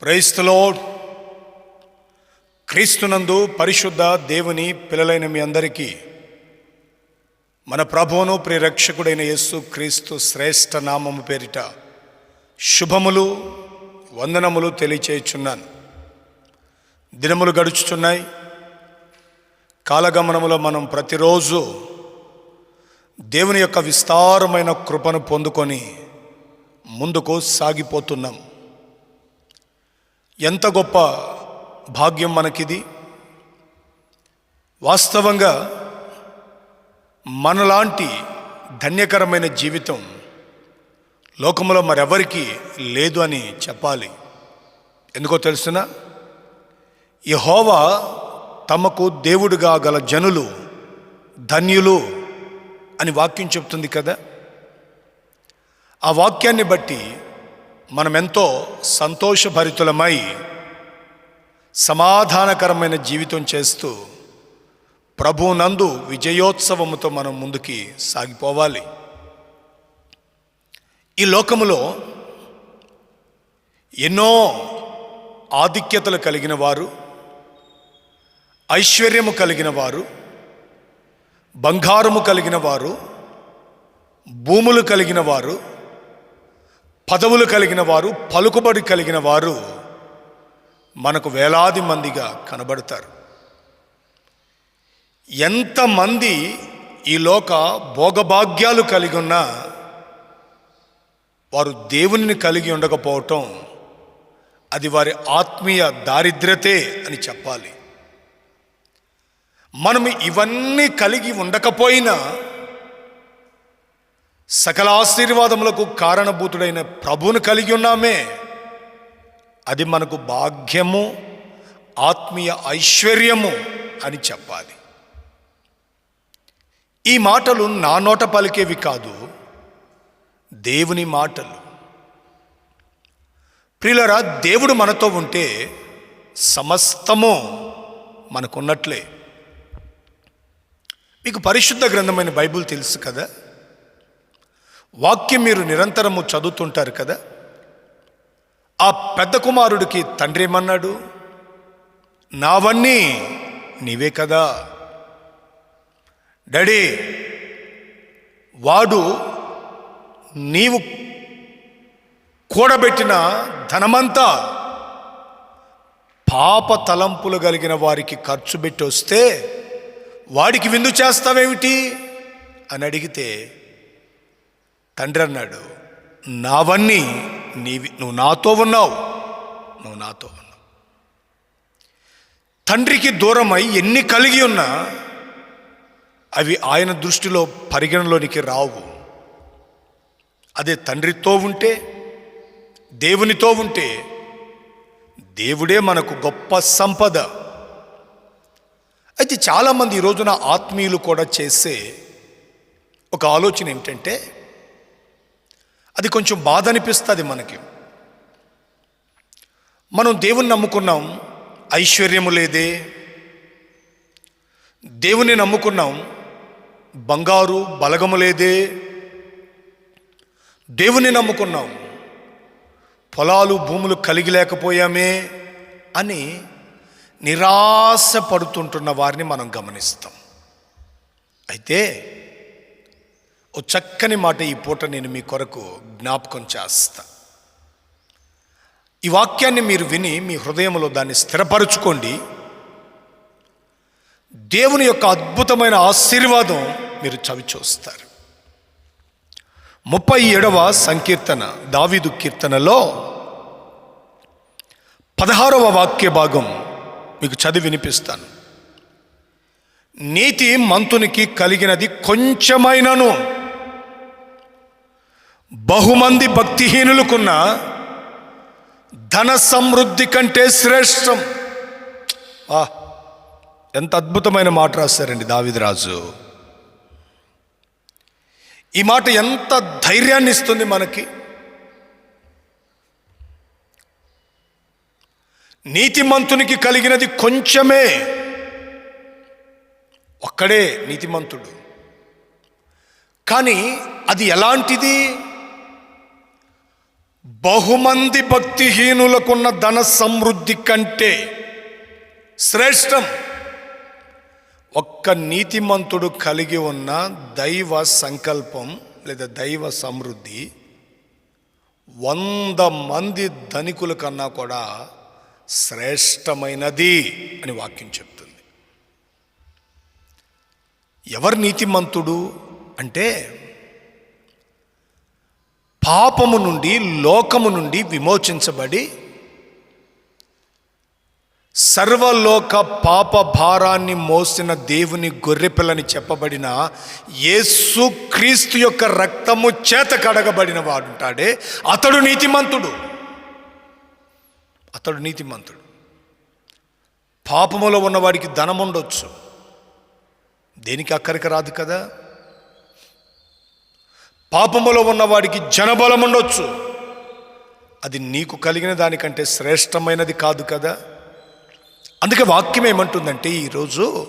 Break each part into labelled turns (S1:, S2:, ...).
S1: క్రైస్తలో క్రీస్తునందు పరిశుద్ధ దేవుని పిల్లలైన మీ అందరికీ మన ప్రభువును ప్రిరక్షకుడైన యేసు క్రీస్తు శ్రేష్ఠ నామము పేరిట శుభములు వందనములు తెలియచేయుచున్నాను. దినములు గడుచుచున్నాయి. కాలగమనములో మనం ప్రతిరోజు దేవుని యొక్క విస్తారమైన కృపను పొందుకొని ముందుకు సాగిపోతున్నాం. ఎంత గొప్ప భాగ్యం మనకిది. వాస్తవంగా మనలాంటి ధన్యకరమైన జీవితం లోకంలో మరెవరికి లేదు అని చెప్పాలి. ఎందుకో తెలుసునా? యహోవా తమకు దేవుడుగా గల జనులు ధన్యులు అని వాక్యం చెప్తుంది కదా? ఆ వాక్యాన్ని బట్టి మనమెంతో సంతోషభరితులమై సమాధానకరమైన జీవితం చేస్తూ ప్రభునందు విజయోత్సవముతో మనం ముందుకి సాగిపోవాలి. ఈ లోకములో ఎన్నో ఆధిక్యతలు కలిగిన వారు ఐశ్వర్యము కలిగిన వారు బంగారము కలిగిన వారు భూములు కలిగిన వారు పదవులు కలిగిన వారు పలుకుబడి కలిగిన వారు మనకు వేలాది మందిగా కనబడతారు. ఎంతమంది ఈ లోక భోగభాగ్యాలు కలిగి ఉన్నా వారు దేవునిని కలిగి ఉండకపోవటం అది వారి ఆత్మీయ దారిద్రతే అని చెప్పాలి. మనం ఇవన్నీ కలిగి ఉండకపోయినా సకల ఆశీర్వాదములకు కారణభూతుడైన ప్రభువును కలిగి ఉన్నామే. అది మనకు భాగ్యము ఆత్మీయ ఐశ్వర్యము అని చెప్పాలి. ఈ మాటలు నా నోట పలికేవి కాదు దేవుని మాటలు. ప్రియులరా దేవుడు మనతో ఉంటే సమస్తము మనకున్నట్లే. మీకు పరిశుద్ధ గ్రంథమైన బైబిల్ తెలుసు కదా? వాక్యం మీరు నిరంతరము చదువుతుంటారు కదా? ఆ పెద్ద కుమారుడికి తండ్రి ఏమన్నాడు? నావన్నీ నీవే కదా. డాడీ వాడు నీవు కూడబెట్టిన ధనమంతా పాప తలంపులు కలిగిన వారికి ఖర్చు పెట్టి వస్తే వాడికి విందు చేస్తావేమిటి? అని అడిగితే తండ్రి అన్నాడు నావన్నీ నీవి నువ్వు నాతో ఉన్నావు నువ్వు నాతో ఉన్నావు. తండ్రికి దూరమై ఎన్ని కలిగి ఉన్నా అవి ఆయన దృష్టిలో పరిగణలోనికి రావు. అదే తండ్రితో ఉంటే దేవునితో ఉంటే దేవుడే మనకు గొప్ప సంపద. అయితే చాలామంది ఈ రోజున ఆత్మీయులు కూడా చేసే ఒక ఆలోచన ఏమిటంటే అది కొంచెం బాధ అనిపిస్తుంది మనకి. మనం దేవుని నమ్ముకున్నాం ఐశ్వర్యము లేదే. దేవుని నమ్ముకున్నాం బంగారు బలగము లేదే. దేవుని నమ్ముకున్నాం పొలాలు భూములు కలిగి లేకపోయామే అని నిరాశ పడుతుంటున్న వారిని మనం గమనిస్తాం. అయితే ఓ చక్కని మాట ఈ పూట నేను మీ కొరకు జ్ఞాపకం చేస్తా. ఈ వాక్యాన్ని మీరు విని మీ హృదయంలో దాన్ని స్థిరపరుచుకోండి. దేవుని యొక్క అద్భుతమైన ఆశీర్వాదం మీరు చవి చూస్తారు. ముప్పై ఏడవ సంకీర్తన దావీదు కీర్తనలో పదహారవ వాక్య భాగం మీకు చదివి వినిపిస్తాను. నీతి మంతునికి కలిగినది కొంచెమైనను. బహుమంది భక్తిహీనులకున్న ధన సమృద్ధి కంటే శ్రేష్టం. ఆ ఎంత అద్భుతమైన మాట రాశారండి దావిదరాజు. ఈ మాట ఎంత ధైర్యాన్ని ఇస్తుంది మనకి. నీతిమంతునికి కలిగినది కొంచెమే. ఒక్కడే నీతిమంతుడు. కానీ అది ఎలాంటిది? బహుమంది భక్తిహీనులకున్న ధన సమృద్ధి కంటే శ్రేష్టం. ఒక్క నీతిమంతుడు కలిగి ఉన్న దైవ సంకల్పం లేదా దైవ సమృద్ధి వంద మంది ధనికుల కన్నా కూడా శ్రేష్టమైనది అని వాక్యం చెప్తుంది. ఎవరు నీతిమంతుడు అంటే పాపము నుండి లోకము నుండి విమోచించబడి సర్వలోక పాప భారాన్ని మోసిన దేవుని గొర్రెపిల్లని చెప్పబడిన యేసు క్రీస్తు యొక్క రక్తము చేత కడగబడిన వాడుంటాడే. అతడు నీతిమంతుడు. అతడు నీతిమంతుడు. పాపములో ఉన్నవాడికి ధనం ఉండొచ్చు దేనికి అక్కడికి రాదు కదా? పాపములో ఉన్నవాడికి జనబలం ఉండొచ్చు. అది నీకు కలిగిన దానికంటే శ్రేష్టమైనది కాదు కదా? అందుకే వాక్యం ఏమంటుందంటే ఈరోజు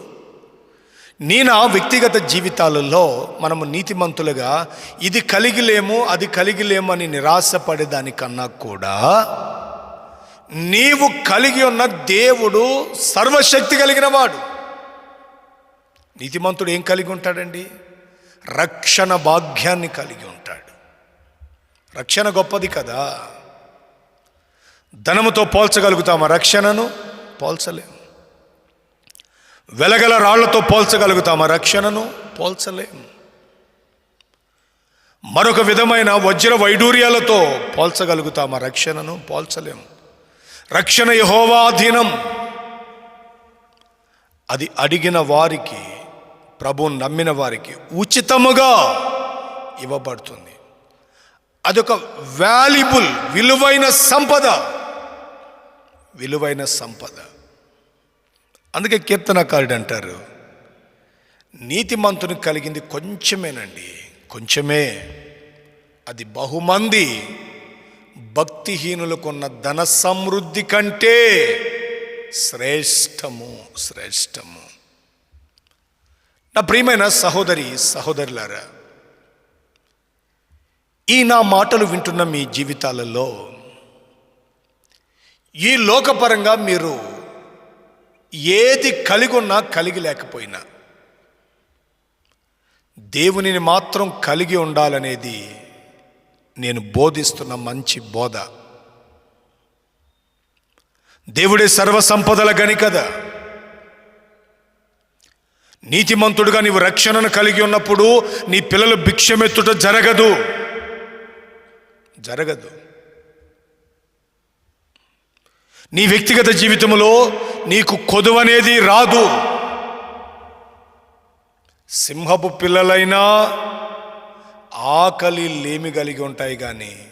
S1: నీ నా వ్యక్తిగత జీవితాలలో మనము నీతిమంతులుగా ఇది కలిగిలేము అది కలిగిలేము అని నిరాశపడే దానికన్నా కూడా నీవు కలిగి ఉన్న దేవుడు సర్వశక్తి కలిగిన వాడు. నీతిమంతుడు ఏం కలిగి ఉంటాడండి? రక్షణ భాగ్యాన్ని కలిగి ఉంటాడు. రక్షణ గొప్పది కదా. ధనముతో పోల్చగలుగుతామా? రక్షణను పోల్చలేం. వెలగల రాళ్ళతో పోల్చగలుగుతామా? రక్షణను పోల్చలేం. మరొక విధమైన వజ్ర వైడూర్యాలతో పోల్చగలుగుతామా? రక్షణను పోల్చలేం. రక్షణ యహోవాధీనం అది అడిగిన వారికి ప్రభువును నమ్మిన వారికి ఉచితముగా ఇవ్వబడుతుంది. అదొక వాల్యుబుల్ విలువైన సంపద. విలువైన సంపద. అందుకే కీర్తనకారుడు అంటారు నీతిమంతుని కలిగింది కొంచెమేనండి కొంచెమే. అది బహుమంది భక్తిహీనులకున్న ధన సమృద్ధి కంటే శ్రేష్టము శ్రేష్టము. నా ప్రియమైన సహోదరి సహోదరులారా ఈ నా మాటలు వింటున్న మీ జీవితాలలో ఈ లోకపరంగా మీరు ఏది కలిగి ఉన్నా కలిగి లేకపోయినా దేవునిని మాత్రం కలిగి ఉండాలనేది నేను బోధిస్తున్న మంచి బోధ. దేవుడే సర్వసంపదల గని కదా నీతిమంతుడుగా నీవు రక్షణను కలిగి ఉన్నప్పుడు నీ పిల్లలు భిక్షమెత్తుట జరగదు. జరగదు. నీ వ్యక్తిగత జీవితంలో నీకు కొదువనేది రాదు. సింహపు పిల్లలైనా ఆకలి లేమి కలిగి ఉంటాయి కానీ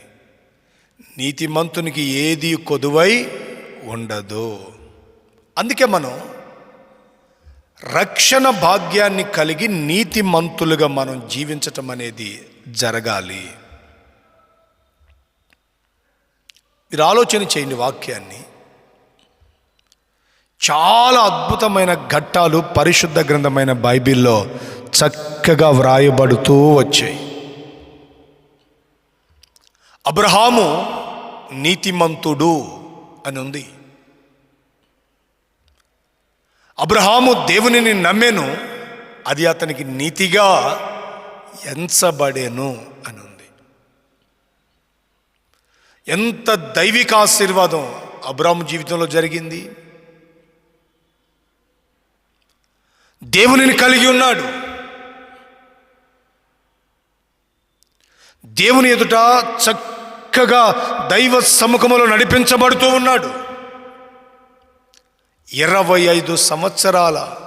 S1: నీతిమంతునికి ఏది కొదువై ఉండదు. అందుకే మనం రక్షణ భాగ్యాన్ని కలిగి నీతిమంతులుగా మనం జీవించటం అనేది జరగాలి. మీరు ఆలోచన చేయండి వాక్యాన్ని. చాలా అద్భుతమైన ఘట్టాలు పరిశుద్ధ గ్రంథమైన బైబిల్లో చక్కగా వ్రాయబడుతూ వచ్చాయి. అబ్రహాము నీతిమంతుడు అని ఉంది. అబ్రహాము దేవునిని నమ్మెను అది అతనికి నీతిగా ఎంచబడేను అని ఉంది ఎంత దైవిక ఆశీర్వాదం అబ్రాహము జీవితంలో జరిగింది. దేవునిని కలిగి ఉన్నాడు. దేవుని ఎదుట చక్కగా దైవ సముఖములో నడిపించబడుతూ ఉన్నాడు. ఇరవై ఐదు సంవత్సరాల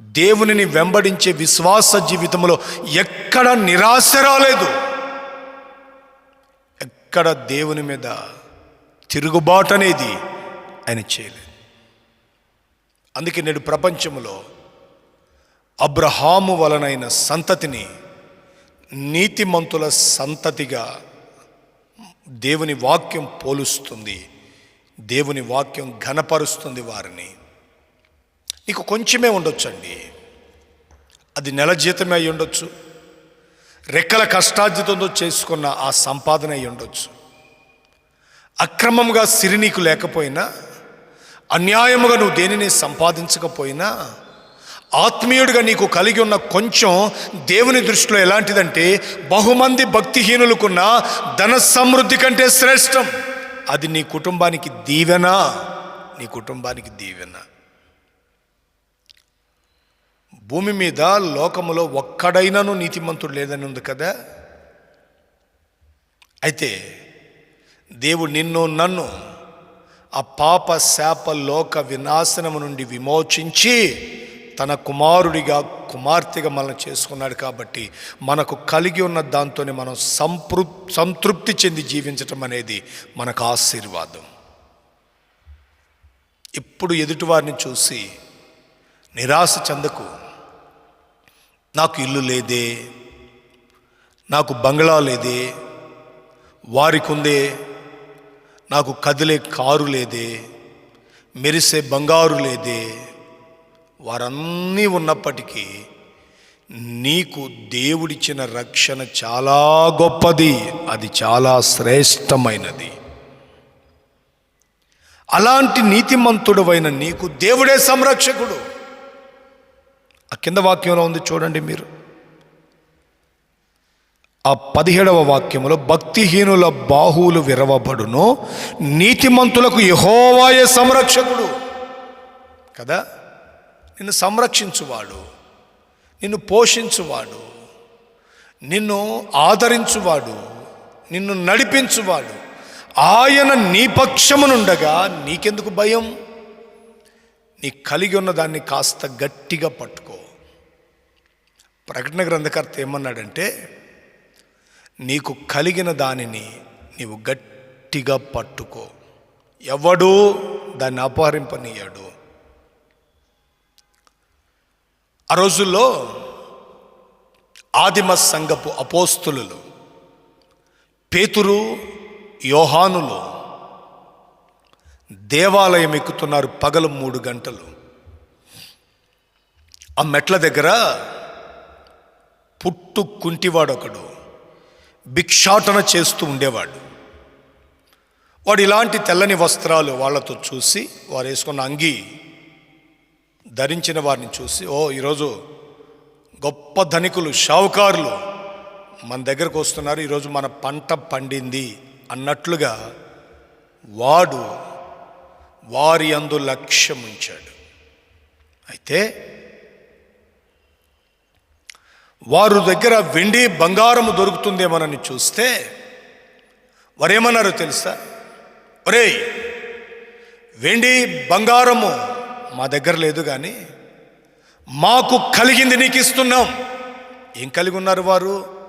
S1: దేవునిని వెంబడించే విశ్వాస జీవితంలో ఎక్కడ నిరాశ రాలేదు ఎక్కడ దేవుని మీద తిరుగుబాటు అనేది ఆయన చేయలేదు. అందుకే నేడు ప్రపంచంలో అబ్రహాము వలనైన సంతతిని నీతిమంతుల సంతతిగా దేవుని వాక్యం పోలుస్తుంది. దేవుని వాక్యం ఘనపరుస్తుంది వారిని. నీకు కొంచెమే ఉండొచ్చండి. అది నెల జీతమే అయి ఉండొచ్చు. రెక్కల కష్టార్జితంతో చేసుకున్న ఆ సంపాదన అయి ఉండొచ్చు. అక్రమంగా సిరి నీకు లేకపోయినా అన్యాయముగా నువ్వు దేనిని సంపాదించకపోయినా ఆత్మీయుడిగా నీకు కలిగి ఉన్న కొంచెం దేవుని దృష్టిలో ఎలాంటిదంటే బహుమంది భక్తిహీనులకున్న ధన సమృద్ధి కంటే శ్రేష్టం. అది నీ కుటుంబానికి దీవెన నీ కుటుంబానికి దీవెన. భూమి మీద లోకములో ఒక్కడైనాను నీతిమంతుడు లేదని ఉంది కదా? అయితే దేవుడు నిన్ను నన్ను ఆ పాప శాప లోక వినాశనము నుండి విమోచించి తన కుమారుడిగా కుమార్తెగా మనల్ని చేసుకున్నాడు కాబట్టి మనకు కలిగి ఉన్న దాంతోనే మనం సంతృ సంతృప్తి చెంది జీవించటం అనేది మనకు ఆశీర్వాదం. ఇప్పుడు ఎదుటివారిని చూసి నిరాశ చెందకు నాకు ఇల్లు లేదే నాకు బంగ్లా లేదే వారికి ఉందే నాకు కదిలే కారు లేదే మెరిసే బంగారు లేదే వారన్నీ ఉన్నప్పటికీ నీకు దేవుడిచ్చిన రక్షణ చాలా గొప్పది అది చాలా శ్రేష్టమైనది. అలాంటి నీతిమంతుడవైన నీకు దేవుడే సంరక్షకుడు. ఆ కింద వాక్యంలో ఉంది చూడండి మీరు. ఆ పదిహేడవ వాక్యములో భక్తిహీనుల బాహువులు విరవబడును నీతిమంతులకు యహోవాయే సంరక్షకుడు. కదా? నిన్ను సంరక్షించువాడు నిన్ను పోషించువాడు నిన్ను ఆదరించువాడు నిన్ను నడిపించువాడు. ఆయన నీ పక్షమునుండగా నీకెందుకు భయం? నీ కలిగి ఉన్న దాన్ని కాస్త గట్టిగా పట్టుకో. ప్రకటన గ్రంథకర్త ఏమన్నాడంటే నీకు కలిగిన దానిని నీవు గట్టిగా పట్టుకో. ఎవడు దాన్ని అపహరింపనీయాడు. ఆ రోజుల్లో ఆదిమ సంఘపు అపోస్తులు పేతురు యోహానులు దేవాలయం ఎక్కుతున్నారు పగలు మూడు గంటలు. ఆ మెట్ల దగ్గర పుట్టు కుంటివాడొకడు భిక్షాటన చేస్తూ ఉండేవాడు. వాడు ఇలాంటి తెల్లని వస్త్రాలు వాళ్ళతో చూసి వారు వేసుకున్న అంగీ ధరించిన వారిని చూసి ఓ ఈరోజు గొప్ప ధనికులు షావుకారులు మన దగ్గరకు వస్తున్నారు. ఈరోజు మన పంట పండింది. అన్నట్లుగా వాడు వారి అందు లక్ష్యం ఉంచాడు. అయితే వారు దగ్గర వెండి బంగారము దొరుకుతుందేమోనని చూస్తే వారేమన్నారో తెలుసా? ఒరేయ్ వెండి బంగారము మా దగ్గర లేదు కానీ మాకు కలిగింది నీకు ఇస్తున్నాం. ఏం కలిగి ఉన్నారు వారు?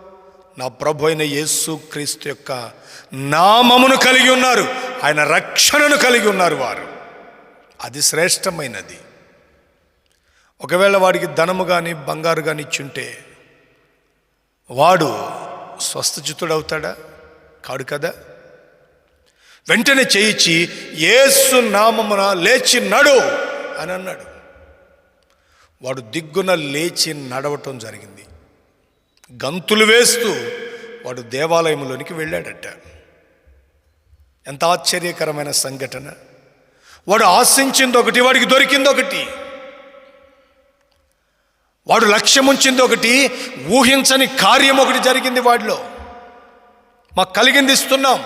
S1: నా ప్రభు అయిన యేసు క్రీస్తు యొక్క నామమును కలిగి ఉన్నారు. ఆయన రక్షణను కలిగి ఉన్నారు వారు. అది శ్రేష్టమైనది. ఒకవేళ వాడికి ధనము కానీ బంగారు కానీ ఇచ్చుంటే వాడు స్వస్థచితుడవుతాడా కాడు కదా. వెంటనే చేయించి ఏసు నామమున లేచి నడు. అని అన్నాడు. వాడు దిగ్గున లేచి నడవటం జరిగింది. గంతులు వేస్తూ వాడు దేవాలయంలోనికి వెళ్ళాడట. ఎంత ఆశ్చర్యకరమైన సంఘటన. వాడు ఆశించింది ఒకటి వాడికి దొరికింది ఒకటి. వాడు లక్ష్యం ఉంచింది ఒకటి ఊహించని కార్యం ఒకటి జరిగింది వాడిలో. మాకు కలిగింది ఇస్తున్నాం.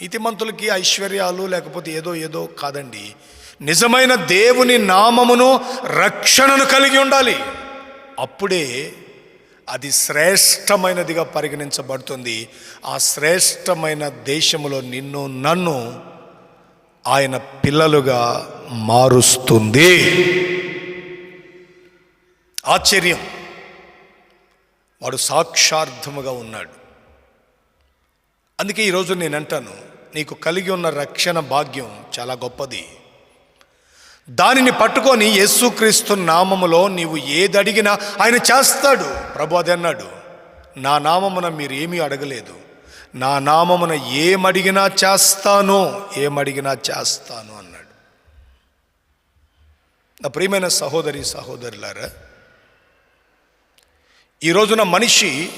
S1: నీతిమంతులకి ఐశ్వర్యాలు లేకపోతే ఏదో ఏదో కాదండి. నిజమైన దేవుని నామమును రక్షణను కలిగి ఉండాలి. అప్పుడే అది శ్రేష్టమైనదిగా పరిగణించబడుతుంది. ఆ శ్రేష్టమైన దేశములో నిన్ను నన్ను ఆయన పిల్లలుగా మారుస్తుంది. ఆశ్చర్యం. వాడు సాక్షార్థముగా ఉన్నాడు. అందుకే ఈరోజు నేను అంటాను నీకు కలిగి ఉన్న రక్షణ భాగ్యం చాలా గొప్పది. దానిని పట్టుకొని యేసుక్రీస్తు నామములో నీవు ఏది అడిగినా ఆయన చేస్తాడు. ప్రభు అది అన్నాడు. నా నామమున మీరేమీ అడగలేదు. నా నామమున ఏమడిగినా చేస్తాను ఏమడిగినా చేస్తాను అన్నాడు. నా ప్రియమైన సహోదరి సహోదరులారా ఈ రోజున మనిషి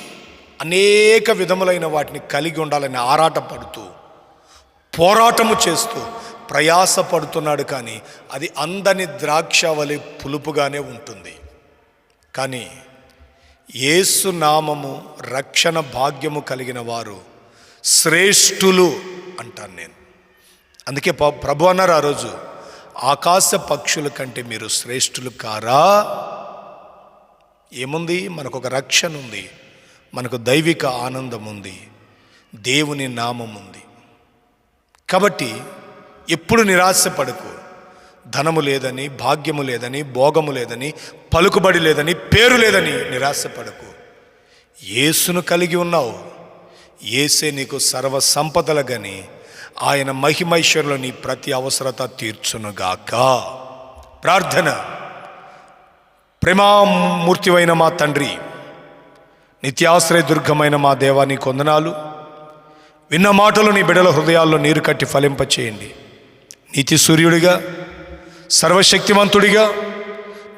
S1: అనేక విధములైన వాటిని కలిగి ఉండాలని ఆరాటపడుతూ పోరాటము చేస్తూ ప్రయాసపడుతున్నాడు కానీ అది అందని ద్రాక్షవలి పులుపుగానే ఉంటుంది. కానీ యేసు నామము రక్షణ భాగ్యము కలిగిన వారు శ్రేష్ఠులు అంటాను నేను. అందుకే ప- ప్రభు అన్నారు ఆ రోజు ఆకాశ పక్షుల కంటే మీరు శ్రేష్ఠులు కారా? ఏముంది? మనకు ఒక రక్షణ ఉంది మనకు దైవిక ఆనందం ఉంది దేవుని నామం ఉంది. కాబట్టి ఎప్పుడు నిరాశపడకు. ధనము లేదని భాగ్యము లేదని భోగము లేదని పలుకుబడి లేదని పేరు లేదని నిరాశపడకు. యేసును కలిగి ఉన్నావు. ఏసే నీకు సర్వ సంపదల గని ఆయన మహిమైశ్వరులు నీ ప్రతి అవసరత తీర్చునుగాక ప్రార్థన. ప్రేమామూర్తివైన మా తండ్రి నిత్యాశ్రయ దుర్గమైన మా దేవాని కొందనాలు. విన్న మాటలు నీ బిడల హృదయాల్లో నీరు కట్టి ఫలింపచేయండి. నీతి సూర్యుడిగా సర్వశక్తివంతుడిగా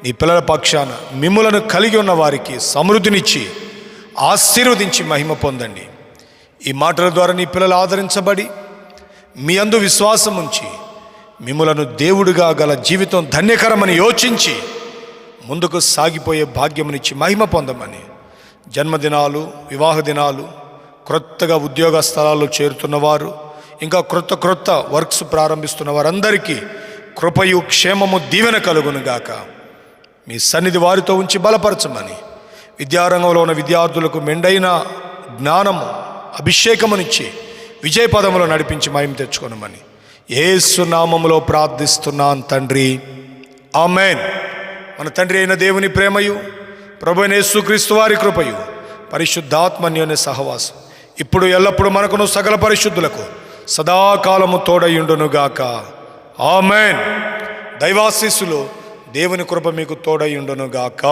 S1: నీ పిల్లల పక్షాన మిమ్ములను కలిగి ఉన్న వారికి సమృద్ధినిచ్చి ఆశీర్వదించి మహిమ పొందండి. ఈ మాటల ద్వారా నీ పిల్లలు ఆదరించబడి మీ అందు విశ్వాసం ఉంచి మిమ్ములను దేవుడిగా గల జీవితం ధన్యకరమని యోచించి ముందుకు సాగిపోయే భాగ్యమునిచ్చి మహిమ పొందమని జన్మదినాలు వివాహ దినాలు క్రొత్తగా ఉద్యోగ స్థలాల్లో చేరుతున్నవారు ఇంకా క్రొత్త క్రొత్త వర్క్స్ ప్రారంభిస్తున్న వారందరికీ కృపయు క్షేమము దీవెన కలుగునుగాక. మీ సన్నిధి వారితో ఉంచి బలపరచమని విద్యారంగంలో ఉన్న విద్యార్థులకు మెండైన జ్ఞానము అభిషేకమునిచ్చి విజయ పదములో నడిపించి మయం తెచ్చుకోనమని ఏసు నామములో ప్రార్థిస్తున్నాను తండ్రి. ఆమెన్. మన తండ్రి అయిన దేవుని ప్రేమయు ప్రభు యేసుక్రీస్తు వారి కృపయు పరిశుద్ధాత్మన్యోని సహవాసం. ఇప్పుడు ఎల్లప్పుడూ మనకును సకల పరిశుద్ధులకు సదాకాలము తోడయుండునుగాక. ఆమెన్. దైవాశీస్సులు దేవుని కృప మీకు తోడయుండునుగాక.